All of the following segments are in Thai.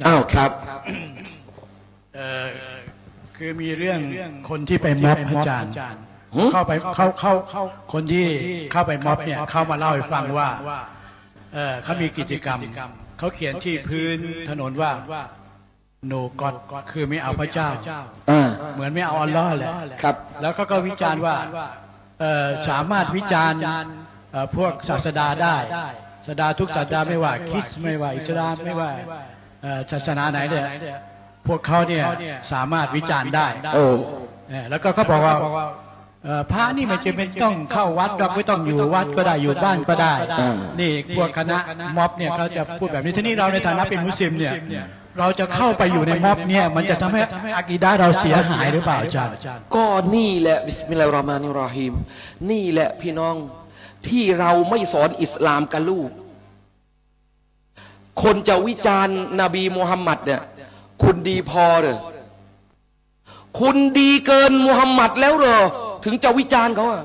นะอ้าวครับเอ่อคือมีเรื่องคนที่ไปม็อบอาจารย์หือเข้าไปเข้าเข้าเข้าคนที่เข้าไปม็อบเนี่ยเข้ามาเล่าให้ฟังว่าเออเขามีกิจกรรม เขาเขียนที่พื้นถนนว่า no god คือไม่เอาพระเจ้าอ่าเหมือนไม่เอาอัลลอฮ์แหละครับ แล้วก็ก็วิจารณ์ว่าเอ่อสามารถวิจารณ์เอ่อพวกศาสดาได้ศาสดาทุกศาสดาไม่ว่าคริสต์ไม่ว่าอิสลามไม่ว่าเอ่อ ศาสนาไหนเนี่ยพวกเขาเนี่ยสามารถวิจารณ์ได้โอ้เออแล้วก็เขาบอกว่าเอ่อพระนี่ไม่จำเป็นต้องเข้าวัดหรอกไม่ต้องอยู่วัดก็ได้อยู่บ้านก็ได้ อ่า นี่พวกคณะม็อบเนี่ยเขาจะพูดแบบนี้ทีนี้เราในฐานะเป็นมุสลิมเนี่ยเราจะเข้าไปอยู่ในม็อบเนี่ยมันจะทำให้อากีดาเราเสียหายหรือเปล่าอาจารย์ ก็นี่แหละบิสมิลลาฮิรเราะห์มานิรเราะฮีมนี่แหละพี่น้องที่เราไม่สอนอิสลามกับลูก คนจะวิจารณ์นบีมุฮัมมัดเนี่ยคุณดีพอเหรอคุณดีเกินมุฮัมมัดแล้วเหรอถึงจะวิจารณ์เขาอะ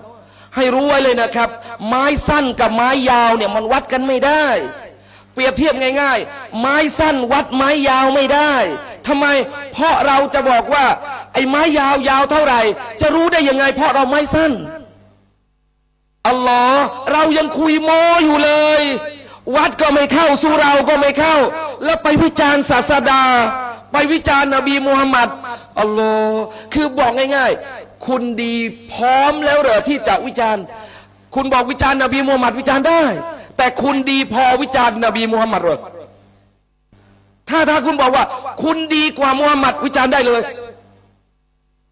ให้รู้ไว้เลยนะครับ ไม้สั้นกับไม้ยาวเนี่ยมันวัดกันไม่ได้ เปรียบเทียบง่าย ๆ ไม้สั้นวัดไม้ยาวไม่ได้ทำไม เพราะเราจะบอกว่า ไอ้ไม้ยาวยาวเท่าไหร่ จะรู้ได้ยังไง เพราะเราไม้สั้นอัลลอฮ์เรายังคุยโมอยู่เลย วัดก็ไม่เข้าสุเราก็ไม่เข้า แล้วไปวิจารณ์ศาสดา ไปวิจารณ์นบีมุฮัมมัดอัลลอฮ์คือบอกง่าย ๆ คุณดีพร้อมแล้วเหรอที่จะวิจารณ์ คุณบอกวิจารณ์นบีมุฮัมมัดวิจารณ์ได้ แต่คุณดีพอวิจารณ์นบีมุฮัมมัดเหรอถ้าถ้าคุณบอกว่า คุณดีกว่ามุฮัมมัดวิจารณ์ได้เลย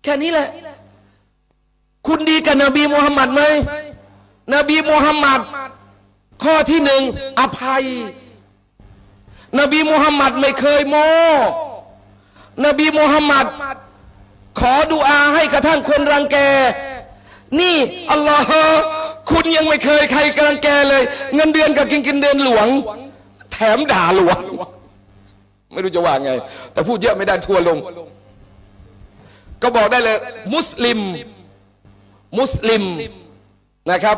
แค่นี้แหละ คุณดีกับนบีมุฮัมมัดไหมนบีมุฮัมมัด ข้อที่หนึ่งอภัย นบีมุฮัมมัดไม่เคยโมนบีมุฮัมมัดขอดุอาให้กระทั่งคนรังแก นี่อัลลอฮ์คุณยังไม่เคยใครกรังแกเลย เงินเดือนกับกินกินเดือนหลวง แถมด่าหลวง ไม่รู้จะว่าไง แต่พูดเยอะไม่ได้ทัวลง ก็บอกได้เลย มุสลิม มุสลิมนะครับ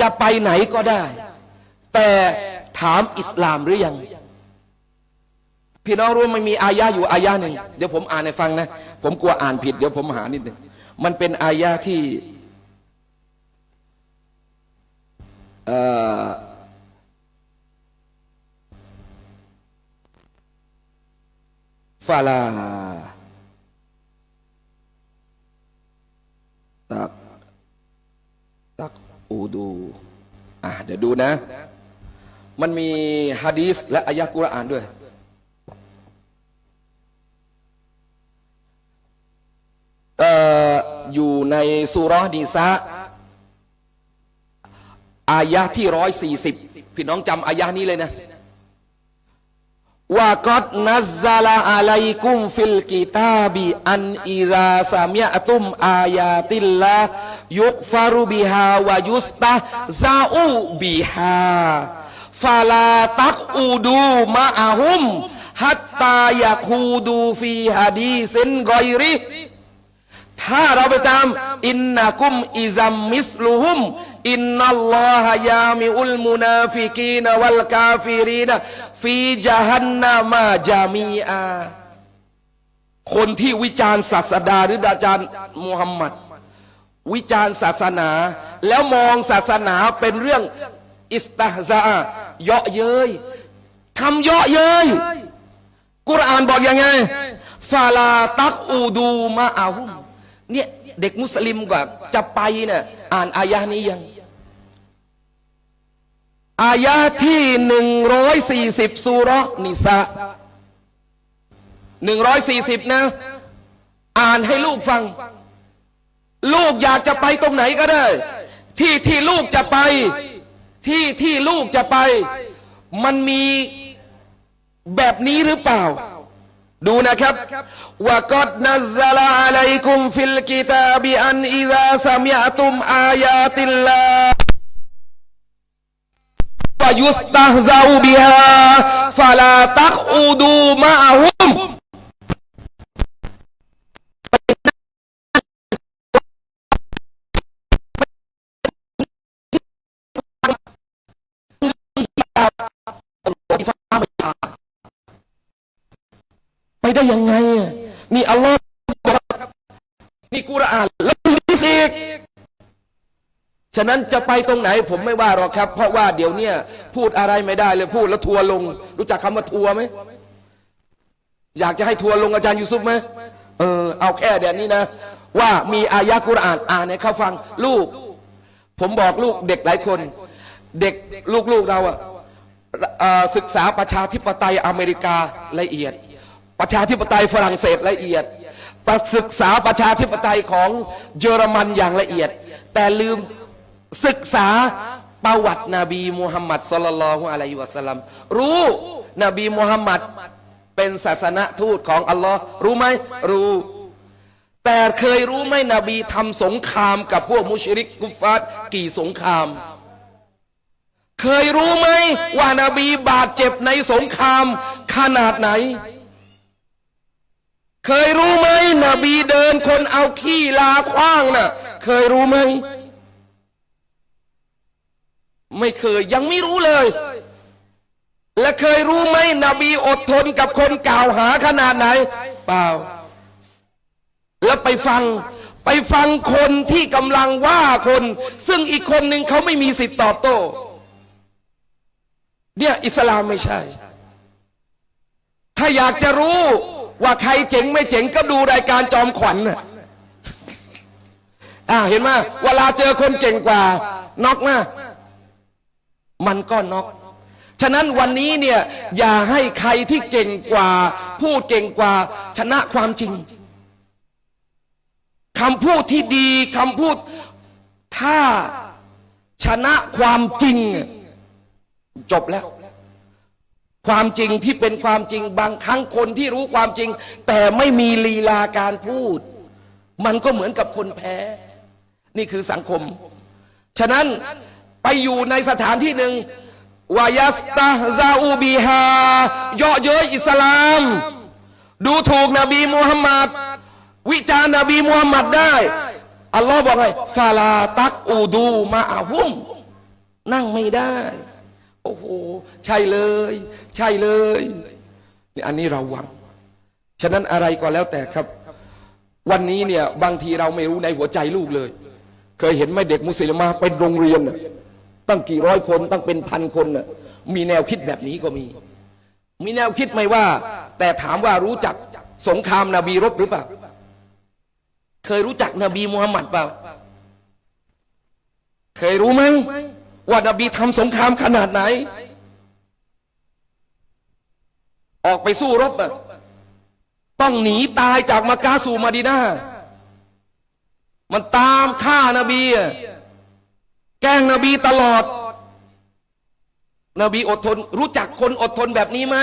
จะไปไหนก็ได้ แต่ถามอิสลามหรือยัง พี่น้องรู้มันมีอายะอยู่อายะหนึ่งเดี๋ยวผมอ่านให้ฟังนะ ผมกลัวอ่านผิด เดี๋ยวผมหานิดหนึ่งมันเป็นอายะที่เอ่อฟาลาตัก ดู อะเดี๋ยวดูนะ มันมีฮะดีสและอายะกุรอานด้วยเอ่ออยู่ในสุรนิสาอายะที่ร้อยสี่สิบพี่น้องจำอายะนี้เลยนะว่ากัดนัซซาลาอะลัยกุมฟิลกิตาบิอันอิซาสามิยะตุมอายาติลลา ยุกฟารุบิฮาวายุสตาซาอูบิฮาฟาลาตักอูดูมาอาฮุมฮัตตายาคูดูฟีฮะดีเซนกอยริถ้าเราไปตาม อินนักุมอิซัมมิสลุฮุมอินนัลลอฮยามิอุลมุนาฟิกีนวัลกาฟิรีนฟีจาฮันนามาจามีอาคนที่วิจารณ์ศาสดาหรืออาจารย์มุฮัมมัด วิจารณ์ศาสนา แล้วมองศาสนาเป็นเรื่องอิสตาซาเยาะเย้ยทำเยาะเย้ยกุรอานบอกยังไงฟาลาตักอูดูมาอาหุมเนี่ยเด็กมุสลิมกว่าจะไปเนี่ยอ่านอายะนี้ยังอายะที่หนึ่งร้อยสี่สิบสุรนิสาหนึ่งร้อยสี่สิบนะ อ่านให้ลูกฟัง ลูกอยากจะไปตรงไหนก็ได้ ที่ที่ลูกจะไป ที่ที่ลูกจะไป มันมีแบบนี้หรือเปล่า ดูนะครับว่ากดนัซลาอะลัยกุมฟิลกิตาบิอันอิซาสมิยะตุมอายาติลลาฟายุสตาฮซาอูบิฮาฟาลาตักอูดูมาอะฮุม ฉะนั้นจะไปตรงไหนผมไม่ว่าหรอกครับ เพราะว่าเดี๋ยวเนี้ยพูดอะไรไม่ได้เลยพูดแล้วทัวลง รู้จักคำว่าทัวไหมอยากจะให้ทัวลงอาจารย์ยูซุฟไหมเออเอาแค่เดี๋ยวนี้นะ ว่ามีอายะกุรอานอ่านให้เขาฟังลูก ผมบอกลูกเด็กหลายคน เด็กลูกๆเราอะเอ่อศึกษาประชาธิปไตยอเมริกาละเอียด ประชาธิปไตยฝรั่งเศสละเอียดศึกษาประชาธิปไตยของเยอรมันอย่างละเอียด แต่ลืม ศึกษาประวัตินบีมุฮัมมัดสลลัลฮุอะลัยฮิวะสัลลัมรู้นบีมุฮัมมัดเป็นศาสนทูตของอัลลอฮ์รู้ไหมรู้ แต่เคยรู้ไหมนบีทำสงครามกับพวกมุชริกกุฟาร์กี่สงคราม เคยรู้ไหมว่านาบีบาดเจ็บในสงครามขนาดไหน เคยรู้ไหมนบีเดินคนเอาขี้ลาคว้างนะ่ะ เคยรู้ไหม ไม่เคยยังไม่รู้เลย และเคยรู้ไหมนบีอดทนกับคนกล่าวหาขนาดไหน เปล่า แล้วไปฟังไปฟังคนที่กำลังว่าคน ซึ่งอีกคนหนึ่งเขาไม่มีสิทธิ์ตอบโต้ เนี่ยอิสลามไม่ใช่ ถ้าอยากจะรู้ว่าใครเจ๋งไม่เจ๋งก็ดูรายการจอมขวัญน่ะอ่าเห็นไหมเวลาเจอคนเก่งกว่า นอกมา มันก็น็อกฉะนั้นวันนี้เนี่ยอย่าให้ใครที่เก่งกว่า พูดเก่งกว่า ชนะความจริงคำพูดที่ดีคำพูดถ้าชนะความจริง จบแล้ว ความจริงที่เป็นความจริง บางครั้งคนที่รู้ความจริง แต่ไม่มีลีลาการพูด มันก็เหมือนกับคนแพ้ นี่คือสังคม ฉะนั้น ไปอยู่ในสถานที่หนึ่งวายัสตาซาอูบีฮาเยาะเย้ยอิสลาม ดูถูกนบีมุฮัมมัดวิจารณ์นบีมุฮัมมัดได้ อัลลอฮ์บอกไงฟาลาตักอูดูมาอาหุม นั่งไม่ได้ โอ้โห ใช่เลย ใช่เลยนี่อันนี้เราหวัง ฉะนั้นอะไรก็แล้วแต่ครับ วันนี้เนี่ยบางทีเราไม่รู้ในหัวใจลูกเลย เคยเห็นไหมเด็กมุสลิมมาไปโรงเรียนน่ะ ตั้งกี่ร้อยคน ตั้งเป็นพันคนน่ะมีแนวคิดแบบนี้ก็มี มีแนวคิดไหมว่า แต่ถามว่ารู้จักสงครามนาบีรบหรือเปล่าเคยรู้จักนบีมูฮัมหมัดเปล่าเคยรู้ไหมว่านบีทำสงครามขนาดไหน ออกไปสู้รบอะต้องหนีตายจากมักกะสู่มาดีนามันตามฆ่านาบีอะ แกล้งนบีตลอด นบีอดทน รู้จักคนอดทนแบบนี้ไหม